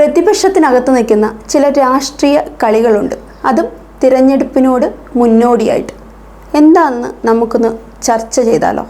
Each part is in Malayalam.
പ്രതിപക്ഷത്തിനകത്ത് നിൽക്കുന്ന ചില രാഷ്ട്രീയ കളികളുണ്ട്. അതും തിരഞ്ഞെടുപ്പിനോട് മുന്നോടിയായിട്ട്. എന്താണെന്ന് നമുക്കൊന്ന് ചർച്ച ചെയ്താലോ?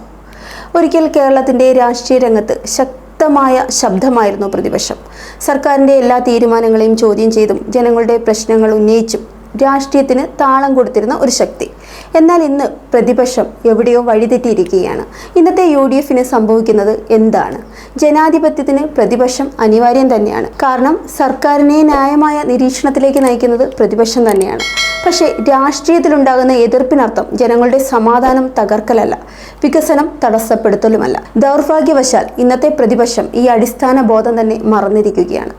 ഒരിക്കൽ കേരളത്തിന്റെ രാഷ്ട്രീയ രംഗത്ത് ശക്തമായ ശബ്ദമായിരുന്നു പ്രതിപക്ഷം. സർക്കാരിന്റെ എല്ലാ തീരുമാനങ്ങളെയും ചോദ്യം ചെയ്തും ജനങ്ങളുടെ പ്രശ്നങ്ങൾ ഉന്നയിച്ചും രാഷ്ട്രീയത്തിന് താളം കൊടുത്തിരുന്ന ഒരു ശക്തി. എന്നാൽ ഇന്ന് പ്രതിപക്ഷം എവിടെയോ വഴിതെറ്റിയിരിക്കുകയാണ്. ഇന്നത്തെ യു ഡി എഫിന് സംഭവിക്കുന്നത് എന്താണ്? ജനാധിപത്യത്തിന് പ്രതിപക്ഷം അനിവാര്യം തന്നെയാണ്. കാരണം സർക്കാരിനെ ന്യായമായ നിരീക്ഷണത്തിലേക്ക് നയിക്കുന്നത് പ്രതിപക്ഷം തന്നെയാണ്. പക്ഷേ രാഷ്ട്രീയത്തിലുണ്ടാകുന്ന എതിർപ്പിനർത്ഥം ജനങ്ങളുടെ സമാധാനം തകർക്കലല്ല വികസനം തടസ്സപ്പെടുത്തലുമല്ല. ദൗർഭാഗ്യവശാൽ ഇന്നത്തെ പ്രതിപക്ഷം ഈ അടിസ്ഥാന ബോധം തന്നെ മറന്നിരിക്കുകയാണ്.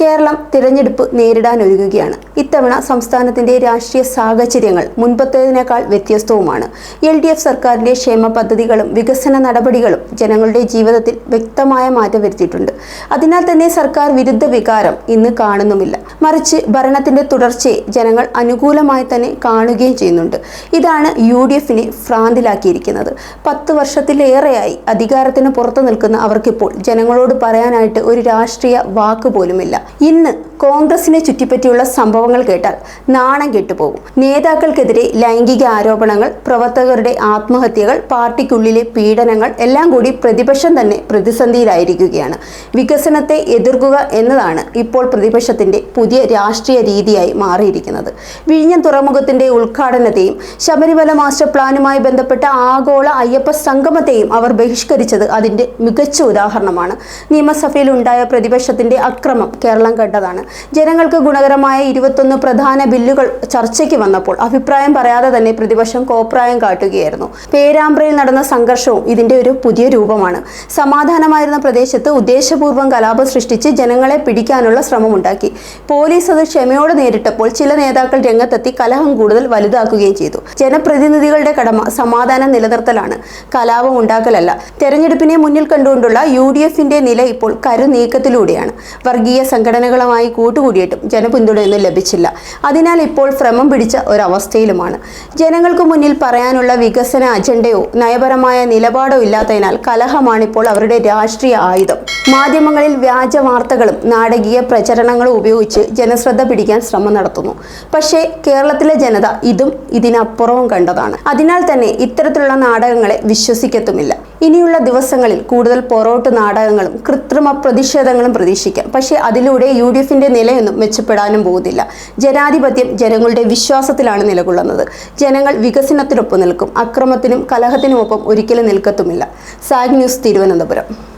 കേരളം തിരഞ്ഞെടുപ്പ് നേരിടാനൊരുങ്ങുകയാണ് ഇത്തവണ സംസ്ഥാനത്തിന്റെ രാഷ്ട്രീയ സാഹചര്യങ്ങൾ മുൻപത്തേതിനേക്കാൾ വ്യത്യസ്തവുമാണ്. എൽ ഡി എഫ് സർക്കാരിന്റെ ക്ഷേമ പദ്ധതികളും വികസന നടപടികളും ജനങ്ങളുടെ ജീവിതത്തിൽ വ്യക്തമായ മാറ്റം വരുത്തിയിട്ടുണ്ട്. അതിനാൽ തന്നെ സർക്കാർ വിരുദ്ധ വികാരം ഇന്ന് കാണുന്നുമില്ല. മറിച്ച് ഭരണത്തിന്റെ തുടർച്ചയെ ജനങ്ങൾ അനുകൂലമായി തന്നെ കാണുകയും ചെയ്യുന്നുണ്ട്. ഇതാണ് യു ഡി എഫിനെ ഭ്രാന്തിലാക്കിയിരിക്കുന്നത്. പത്ത് വർഷത്തിലേറെയായി അധികാരത്തിന് പുറത്തു നിൽക്കുന്ന അവർക്കിപ്പോൾ ജനങ്ങളോട് പറയാനായിട്ട് ഒരു രാഷ്ട്രീയ വാക്ക് പോലുമില്ല. ഇന്ന് കോൺഗ്രസിനെ ചുറ്റിപ്പറ്റിയുള്ള സംഭവങ്ങൾ കേട്ടാൽ നാണം കെട്ടുപോകും. നേതാക്കൾക്കെതിരെ ലൈംഗിക ആരോപണങ്ങൾ പ്രവർത്തകരുടെ ആത്മഹത്യകൾ പാർട്ടിക്കുള്ളിലെ പീഡനങ്ങൾ എല്ലാം കൂടി പ്രതിപക്ഷം തന്നെ പ്രതിസന്ധിയിലായിരിക്കുകയാണ്. വികസനത്തെ എതിർക്കുക എന്നതാണ് ഇപ്പോൾ പ്രതിപക്ഷത്തിന്റെ പുതിയ രാഷ്ട്രീയ രീതിയായി മാറിയിരിക്കുന്നത്. വിഴിഞ്ഞം തുറമുഖത്തിന്റെ ഉദ്ഘാടനത്തെയും ശബരിമല മാസ്റ്റർ പ്ലാനുമായി ബന്ധപ്പെട്ട ആഗോള അയ്യപ്പ സംഗമത്തെയും അവർ ബഹിഷ്കരിച്ചത് അതിന്റെ മികച്ച ഉദാഹരണമാണ്. നിയമസഭയിൽ ഉണ്ടായ പ്രതിപക്ഷത്തിന്റെ അക്രമം കേരളം കണ്ടതാണ്. ജനങ്ങൾക്ക് ഗുണകരമായ ഇരുപത്തൊന്ന് പ്രധാന ബില്ലുകൾ ചർച്ചയ്ക്ക് വന്നപ്പോൾ അഭിപ്രായം പറയാതെ തന്നെ പ്രതിപക്ഷം കോപ്രായം കാട്ടുകയായിരുന്നു. പേരാമ്പ്രയിൽ നടന്ന സംഘർഷവും ഇതിന്റെ ഒരു പുതിയ രൂപമാണ്. സമാധാനമായിരുന്ന പ്രദേശത്ത് ഉദ്ദേശപൂർവം കലാപം സൃഷ്ടിച്ച് ജനങ്ങളെ പിടിക്കാനുള്ള ശ്രമമുണ്ടാക്കി. പോലീസ് അത് ക്ഷമയോടെ നേരിട്ടപ്പോൾ ചില നേതാക്കൾ രംഗത്തെത്തി കലഹം കൂടുതൽ വലുതാക്കുകയും ചെയ്തു. ജനപ്രതിനിധികളുടെ കടമ സമാധാനം നിലനിർത്തലാണ്. കലാപം ഉണ്ടാക്കലല്ല. തെരഞ്ഞെടുപ്പിനെ മുന്നിൽ കണ്ടുകൊണ്ടുള്ള യു ഡി എഫിന്റെ നില ഇപ്പോൾ കരുനീക്കത്തിലൂടെയാണ്. വർഗീയ സംഘടനകളുമായി കൂട്ടുകൂടിയിട്ടും ജനപിന്തുണയൊന്നും ലഭിച്ചില്ല. അതിനാൽ ഇപ്പോൾ ഭ്രമം പിടിച്ച ഒരവസ്ഥയിലുമാണ്. ജനങ്ങൾക്ക് മുന്നിൽ പറയാനുള്ള വികസന അജണ്ടയോ നയപരമായ നിലപാടോ ഇല്ലാത്തതിനാൽ കലഹമാണിപ്പോൾ അവരുടെ രാഷ്ട്രീയ ആയുധം. മാധ്യമങ്ങളിൽ വ്യാജ വാർത്തകളും നാടകീയ പ്രചരണങ്ങളും ഉപയോഗിച്ച് ജനശ്രദ്ധ പിടിക്കാൻ ശ്രമം നടത്തുന്നു. പക്ഷേ കേരളത്തിലെ ജനത ഇതും ഇതിനപ്പുറവും കണ്ടതാണ്. അതിനാൽ തന്നെ ഇത്തരത്തിലുള്ള നാടകങ്ങളെ വിശ്വസിക്കത്തുമില്ല. ഇനിയുള്ള ദിവസങ്ങളിൽ കൂടുതൽ പൊറോട്ട് നാടകങ്ങളും കൃത്രിമ പ്രതിഷേധങ്ങളും പ്രതീക്ഷിക്കാം. പക്ഷേ അതിലൂടെ യു ഡി എഫിന്റെ നിലയൊന്നും മെച്ചപ്പെടാനും പോകുന്നില്ല. ജനാധിപത്യം ജനങ്ങളുടെ വിശ്വാസത്തിലാണ് നിലകൊള്ളുന്നത്. ജനങ്ങൾ വികസനത്തിനൊപ്പം നിൽക്കും. അക്രമത്തിനും കലഹത്തിനുമൊപ്പം ഒരിക്കലും നിൽക്കത്തുമില്ല. Zag news Thiruvananthapuram.